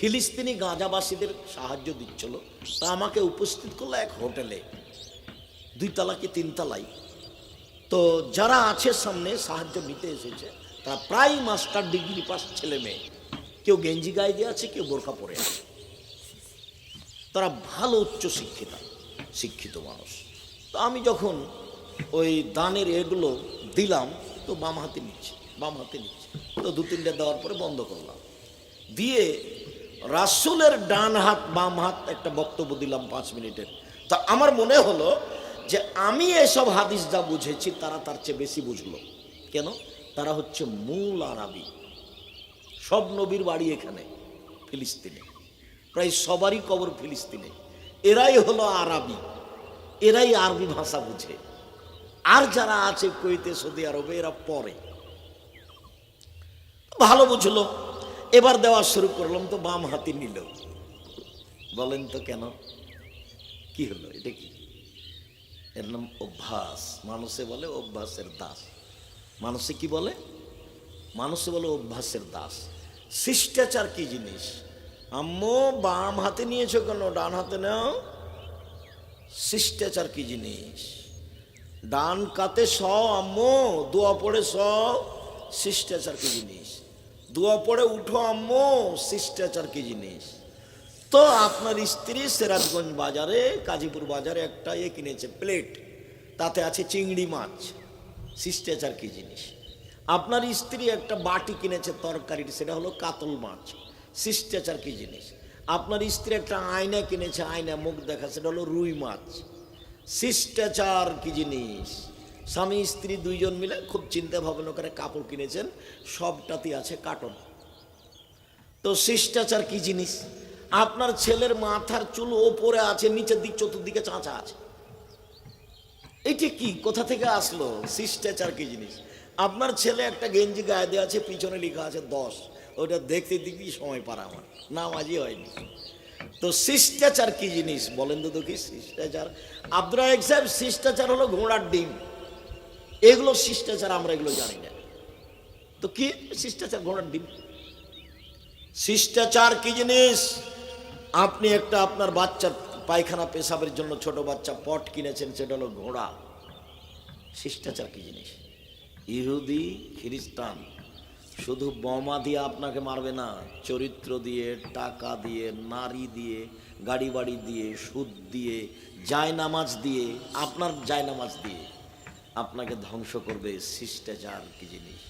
ফিলিস্তিনি গাঁজাবাসীদের সাহায্য দিচ্ছিল। তা আমাকে উপস্থিত করল এক হোটেলে। দুই তালা কি তিন তালাই। তো যারা আছে সামনে সাহায্য নিতে এসেছে, তারা প্রায় মাস্টার ডিগ্রি পাস ছেলে মেয়ে। কেউ গেঞ্জি গায়ে দিয়ে আছে, কেউ বোরখা পরে আছে। তারা ভালো উচ্চ শিক্ষিত শিক্ষিত মানুষ। তো আমি যখন ওই দানের এগুলো দিলাম, তো বাম হাতে নিচ্ছে, বাম হাতে নিচ্ছে। তো দু তিনটে দেওয়ার পরে বন্ধ করলাম। দিয়ে রাসুলের ডান হাত, বাম হাত একটা বক্তব্য দিলাম পাঁচ মিনিটের তা আমার মনে হলো যে আমি এসব হাদিস যা বুঝেছি, তারা তার চেয়ে বেশি বুঝলো। কেন? তারা হচ্ছে মূল আরবি। সব নবীর বাড়ি এখানে, ফিলিস্তিনে। প্রায় সবারই কবর ফিলিস্তিনে। এরাই হলো আরবি। এরাই আরবি ভাষা বুঝে। আর যারা আছে কুয়েতে, সৌদি আরবে, এরা পরে। ভালো বুঝলো। এবার দেওয়া শুরু করলাম, তো বাম হাতি নিল। বলেন তো কেন? কি হলো? এটা কি? এর নাম অভ্যাস। মানুষে বলে অভ্যাসের দাস। মানুষে কি বলে? মানুষে বলে অভ্যাসের দাস। শিষ্টাচার কি জিনিস? আম্মু, বাম হাতে নিয়েছো কেন? ডান হাতে নাও। শিষ্টাচার কি জিনিস? ডান কাতে স আম্মু, দোয়া পড়ে স শিষ্টাচার কি জিনিস? দোয়া পড়ে উঠো আম্মু, শিষ্টাচার কি জিনিস? তো আপনার স্ত্রী সিরাজগঞ্জ বাজারে কাজীপুর বাজারে একটা ইয়ে কিনেছে, প্লেট। তাতে আছে চিংড়ি মাছ। শিষ্টাচার কি জিনিস? আপনার স্ত্রী একটা বাটি কিনেছে তরকারির, সেটা হলো কাতল মাছ। শিষ্টাচার কি জিনিস? আপনার স্ত্রী একটা আয়না কিনেছে, আয়না মুখ দেখা, সেটা হলো রুই মাছ। শিষ্টাচার কি জিনিস? স্বামী, স্ত্রী দুইজন মিলে খুব চিন্তা ভাবনা করে কাপড় কিনেছেন, সবটাতে আছে কাটন তো শিষ্টাচার কি জিনিস? আপনার ছেলের মাথার চুল ওপরে আছে, নিচের দিক চতুর্দিকে চাঁচা আছে। এটা কি? কোথা থেকে আসলো? শিষ্টাচার কি জিনিস? আপনার ছেলে একটা গেঞ্জি গায়ে দেওয়া আছে, পিছনে লেখা আছে দশ। ওটা দেখতে দেখতেই সময় পারা আমার, নামাজই হয়নি। তো শিষ্টাচার কি জিনিস? বলেন তো দেখি, শিষ্টাচার। আব্দুল সাহেব, শিষ্টাচার হলো ঘোড়ার ডিম। এগুলো শিষ্টাচার, আমরা এগুলো জানি না। তো কি শিষ্টাচার? ঘোড়ার ডিম। শিষ্টাচার কি জিনিস? আপনি একটা আপনার বাচ্চার পায়খানা পেশাবের জন্য ছোট বাচ্চা পট কিনেছেন, সেটা হলো ঘোড়া। শিষ্টাচার কি জিনিস? ইহুদি, খ্রিস্টান, শুধু বোমা দিয়ে আপনাকে মারবে না, চরিত্র দিয়ে, টাকা দিয়ে, নারী দিয়ে, গাড়ি বাড়ি দিয়ে, সুদ দিয়ে, জায়নামাজ দিয়ে, আপনার জায়নামাজ দিয়ে। আপনাকে ধ্বংস করবে শিষ্টাচার কি জিনিস?